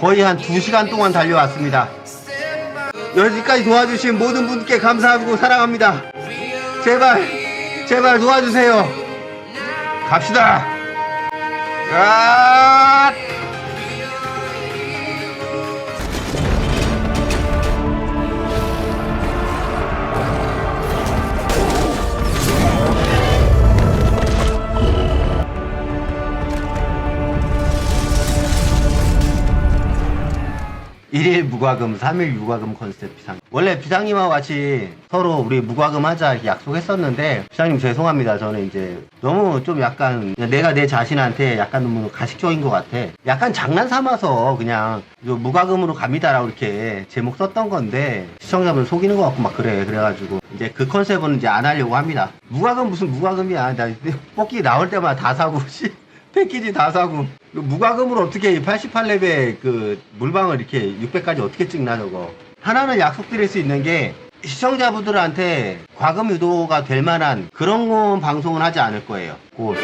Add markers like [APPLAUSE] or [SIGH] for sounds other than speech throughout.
거의 한 2시간 동안 달려왔습니다. 여기까지 도와주신 모든 분께 감사하고 사랑합니다. 제발, 제발 도와주세요. 갑시다. 아! 일일 무과금, 삼일 유과금 컨셉 비상. 원래 비상님하고 같이 서로 우리 무과금 하자 이렇게 약속했었는데, 비상님 죄송합니다. 저는 이제 너무 좀 약간 내가 내 자신한테 약간 너무 가식적인 것 같아. 약간 장난 삼아서 그냥 요 무과금으로 갑니다라고 이렇게 제목 썼던 건데, 시청자분 속이는 것 같고 막 그래. 그래가지고 이제 그 컨셉은 이제 안 하려고 합니다. 무과금 무슨 무과금이야. 나 뽑기 나올 때마다 다 사고, [LAUGHS] 씨. 패키지 다 사고. 그 무과금으로 어떻게 88렙에 그 물방을 이렇게 600까지 어떻게 찍나 저거. 하나는 약속드릴 수 있는 게 시청자분들한테 과금 유도가 될 만한 그런 건 방송은 하지 않을 거예요. 곧.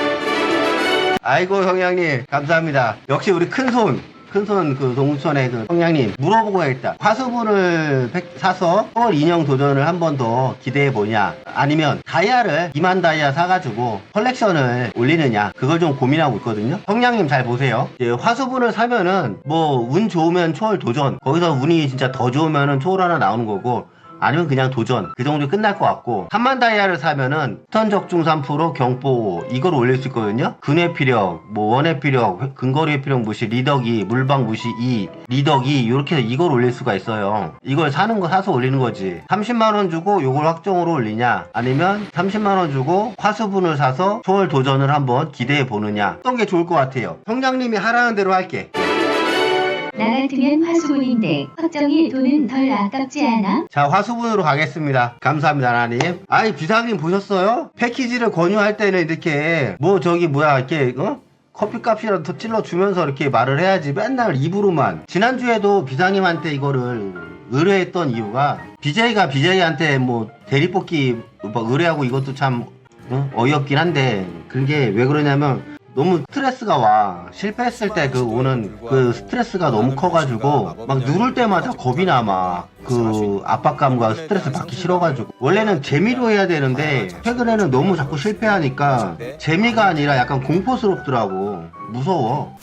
아이고 성냥님. 감사합니다. 역시 우리 큰손 큰손 그 동천의 그 성냥님 물어보고 해야겠다. 화수분을 백- 사서 서울 인형 도전을 한 번 더 기대해 보냐? 아니면 다이아를 2만 다이아 사가지고 컬렉션을 올리느냐? 그걸 좀 고민하고 있거든요. 성냥님 잘 보세요. 이제 화수분을 사면은 뭐 운 좋으면 초월 도전. 거기서 운이 진짜 더 좋으면은 초월 하나 나오는 거고 아니면 그냥 도전 그 정도 끝날 것 같고 3만 다이아를 사면은 스턴 적중 3% 경보 이걸 올릴 수 있거든요. 근회 피력 뭐 원회 피력 회- 근거리 피력 무시 리더기 물방 무시 2 리더기 이렇게 해서 이걸 올릴 수가 있어요. 이걸 사는 거 사서 올리는 거지. 30만원 주고 요걸 확정으로 올리냐? 아니면 30만원 주고 화수분을 사서 초월 도전을 한번 기대해 보느냐? 어떤 게 좋을 것 같아요? 성장님이 하라는 대로 할게 나 같으면 화수분인데 확정이 돈은 덜 아깝지 않아? 자 화수분으로 가겠습니다 감사합니다 하나님 아이 비상님 보셨어요? 패키지를 권유할 때는 이렇게 뭐 저기 뭐야 이렇게 어? 커피값이라도 더 찔러주면서 이렇게 말을 해야지 맨날 입으로만 지난주에도 비상님한테 이거를 의뢰했던 이유가 BJ가 BJ한테 뭐 대리뽑기 뭐 의뢰하고 이것도 참 어? 어이없긴 한데 그게 왜 그러냐면 너무 스트레스가 와. 실패했을 때 그 오는 그 스트레스가 너무 커가지고 막 누를 때마다 겁이 나막그 압박감과 스트레스 받기 싫어가지고. 원래는 재미로 해야 되는데 최근에는 너무 자꾸 실패하니까 재미가 아니라 약간 공포스럽더라고. 무서워.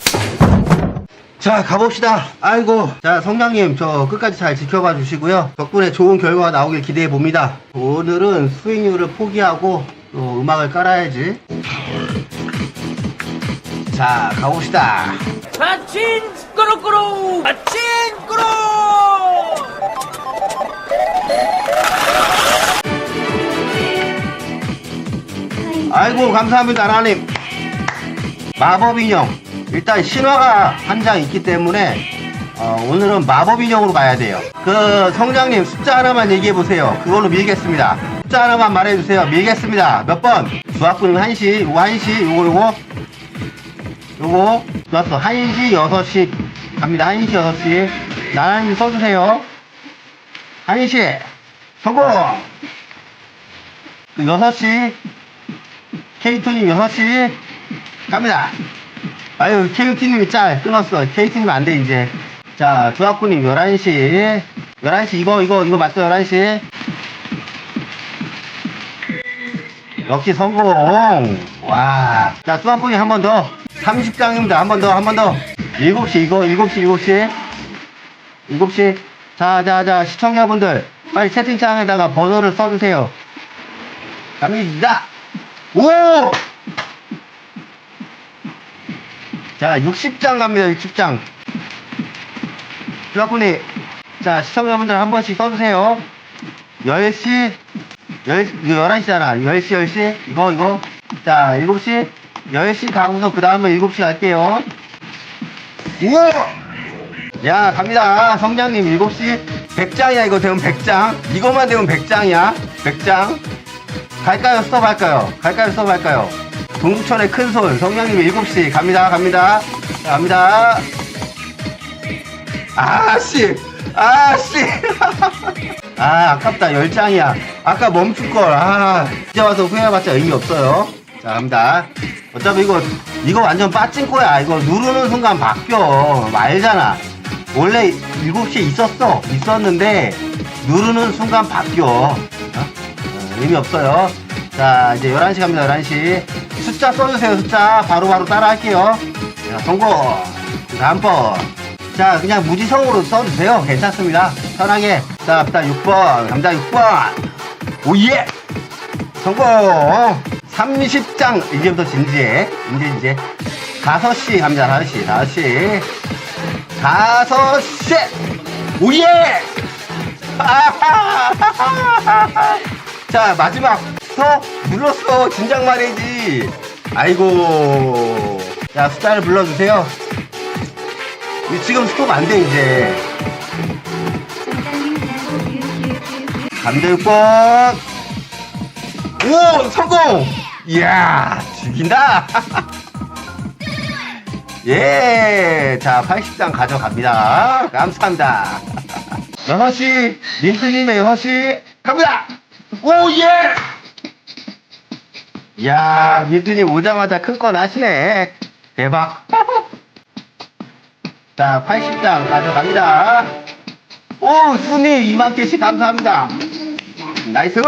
자 가봅시다. 아이고. 자 성장님 저 끝까지 잘 지켜봐 주시고요. 덕분에 좋은 결과가 나오길 기대해 봅니다. 오늘은 스윙률을 포기하고 또 음악을 깔아야지 자 가봅시다. 마친 꾸루꾸루 마친 꾸루 아이고 감사합니다 하나님. 마법 인형. 일단 신화가 한 장 있기 때문에 어, 오늘은 마법 인형으로 가야 돼요. 그 성장님 숫자 하나만 얘기해 보세요. 그걸로 밀겠습니다. 숫자 하나만 말해 주세요. 밀겠습니다. 몇번? 주학부님 1시 요거 1시 요거 요거 요거 좋았어 1시 6시 갑니다 1시 6시 나란히 써주세요 1시 성공 그 6시 케이토님 6시 갑니다. 아유, 케이토님이 짤 끊었어. 케이토님 안 돼, 이제. 자, 조합군님 11시. 11시, 이거, 이거, 이거 맞죠? 11시. 역시 성공. 와. 자, 수완분이 한번 더. 30장입니다. 한 번 더, 한 번 더. 7시, 이거, 7시, 7시. 7시. 자, 자, 자, 시청자분들. 빨리 채팅창에다가 번호를 써주세요. 갑니다. 오! 자, 60장 갑니다, 60장. 주학군이, 자, 시청자분들 한 번씩 써주세요. 10시, 10, 11시잖아. 10시, 10시. 이거, 이거. 자, 7시. 10시 가고서 그 다음에 7시 갈게요. 우와! 야, 갑니다. 성장님 7시. 100장이야, 이거 되면 100장. 이거만 되면 100장이야. 100장. 갈까요? 스톱 할까요? 갈까요? 스톱 할까요? 동두천의 큰손, 성냥님 7시. 갑니다, 갑니다. 자, 갑니다. 아씨! 아씨! [LAUGHS] 아, 아깝다. 10장이야. 아까 멈출걸. 아, 이제 와서 후회해봤자 의미 없어요. 자, 갑니다. 어차피 이거, 이거 완전 빠진 거야. 이거 누르는 순간 바뀌어. 말잖아. 원래 7시에 있었어. 있었는데, 누르는 순간 바뀌어. 어? 어, 의미 없어요. 자, 이제 11시 갑니다, 11시. 숫자 써주세요, 숫자. 바로바로 따라 할게요. 자, 성공. 다음 번. 자, 그냥 무지성으로 써주세요. 괜찮습니다. 편하게. 자, 갑니다, 6번. 갑니다, 6번. 오예! 성공! 30장. 이제부터 진지해. 이제, 이제. 5시 갑니다, 5시. 5시. 5시! 오예! 자, 마지막. 서 눌렀어. 진작 말이지. 아이고. 자, 숫자를 불러주세요. 이 지금 스톱 안 돼, 이제. 감들권. 오, 성공! 이야, 죽인다! [LAUGHS] 예, 자, 80장 가져갑니다. 감사합니다. 6시, 린스님의 6시, 갑니다! 오, 예! 이야, 린스님 오자마자 큰 건 하시네. 대박. [LAUGHS] 자, 80장 가져갑니다. 오, 순이 2만 개씩 감사합니다. 나이스!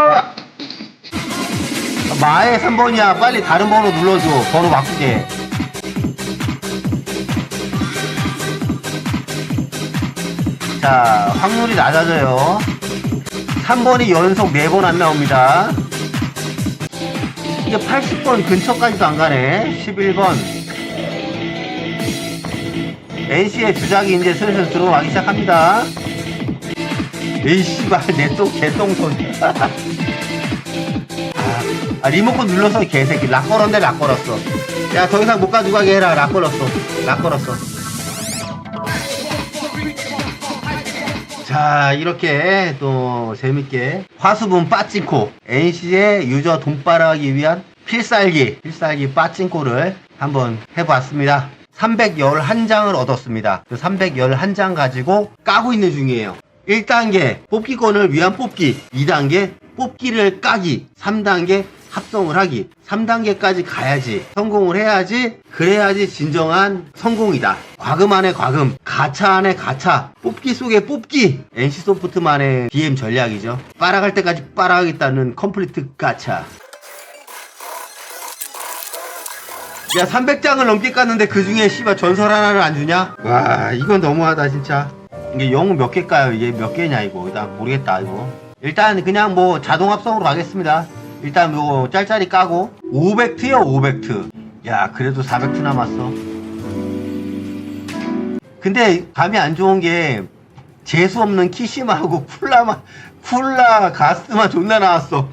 마의 3번이야. 빨리 다른 번호 눌러줘. 번호 바꾸게. 자, 확률이 낮아져요. 3번이 연속 4번 안 나옵니다. 이게 80번 근처까지도 안 가네. 11번. NC의 주작이 이제 슬슬 들어가기 시작합니다. 에이, 씨발, [LAUGHS] 내 똥, 개똥손. [LAUGHS] 아, 리모컨 눌러서 개새끼. 락 걸었네, 락 걸었어. 야, 더 이상 못 가지고 가게 해라. 락 걸었어. 락 걸었어. 자, 이렇게 또 재밌게 화수분 빠찡코 NC의 유저 돈빨아가기 위한 필살기, 필살기 빠찡코를 한번 해봤습니다. 311장을 얻었습니다. 그 311장 가지고 까고 있는 중이에요. 1단계 뽑기권을 위한 뽑기, 2단계 뽑기를 까기, 3단계 합성을 하기, 3단계까지 가야지 성공을 해야지 그래야지 진정한 성공이다. 과금 안에 과금, 가차 안에 가차, 뽑기 속에 뽑기. NC소프트만의 DM 전략이죠. 빨아갈 때까지 빨아가겠다는 컴플리트 가차. 야 300장을 넘게 깠는데 그 중에 씨발 전설 하나를 안 주냐? 와 이건 너무하다 진짜. 이게 영웅 몇 개일까요? 이게 몇 개냐 이거 일단 모르겠다 이거. 일단 그냥 뭐 자동 합성으로 가겠습니다. 일단 뭐 짤짤이 까고 500트요 500트. 야 그래도 400트 남았어. 근데 감이 안 좋은 게 재수 없는 키시마하고 쿨라만 쿨라 가스만 존나 나왔어.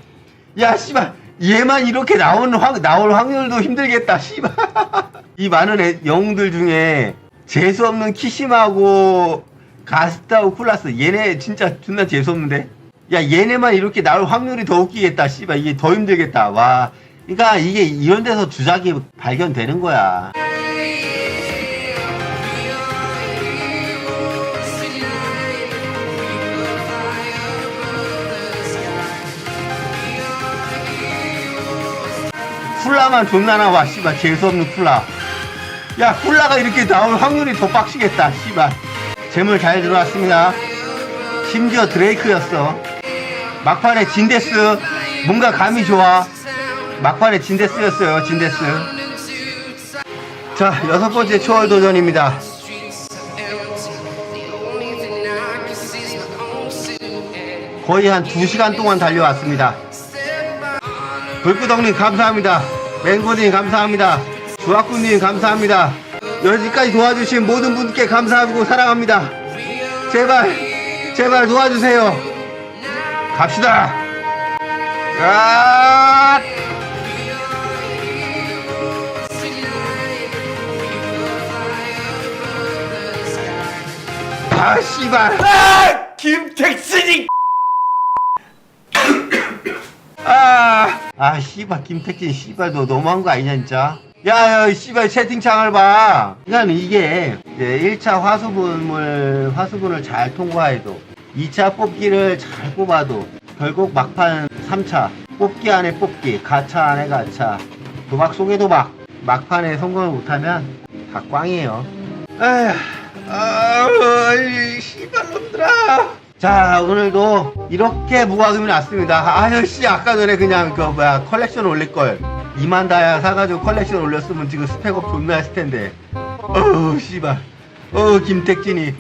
야 씨발 얘만 이렇게 나오는 확 나올 확률도 힘들겠다 씨발. [LAUGHS] 이 많은 애, 영웅들 중에 재수 없는 키시마하고 가스타하고 쿨라스 얘네 진짜 존나 재수 없는데. 야 얘네만 이렇게 나올 확률이 더 웃기겠다 씨발. 이게 더 힘들겠다. 와. 그러니까 이게 이런 데서 주작이 발견되는 거야. 쿨라만 존나 나와 씨발. 재수없는 쿨라. 야 쿨라가 이렇게 나올 확률이 더 빡시겠다 씨발. 재물 잘 들어왔습니다. 심지어 드레이크였어 막판에 진데스 뭔가 감이 좋아 막판에 진데스였어요 진데스 자 여섯 번째 초월 도전입니다 거의 한 2시간 동안 달려왔습니다 불구덩님 감사합니다. 맹고님 감사합니다. 주학구님 감사합니다. 여기까지 도와주신 모든 분께 감사하고 사랑합니다. 제발 제발 도와주세요. 갑시다. 아! 아 씨발. 아! 김택신이 아, 아, 씨발, 김택진, 씨발, 너 너무한 거 아니냐, 진짜? 야, 야, 씨발, 채팅창을 봐. 그러니까 이게, 이제 1차 화수분을, 화수분을 잘 통과해도, 2차 뽑기를 잘 뽑아도, 결국 막판 3차, 뽑기 안에 뽑기, 가차 안에 가차, 도박 속에 도박, 막판에 성공을 못하면 다 꽝이에요. 에휴, 아이 씨발놈들아. 자 오늘도 이렇게 무과금이 났습니다. 아유 씨 아까 전에 그냥 그 뭐야 컬렉션 올릴걸. 2만 다야 사가지고 컬렉션 올렸으면 지금 스펙업 존나 했을 텐데. 어우 씨발. 어우 김택진이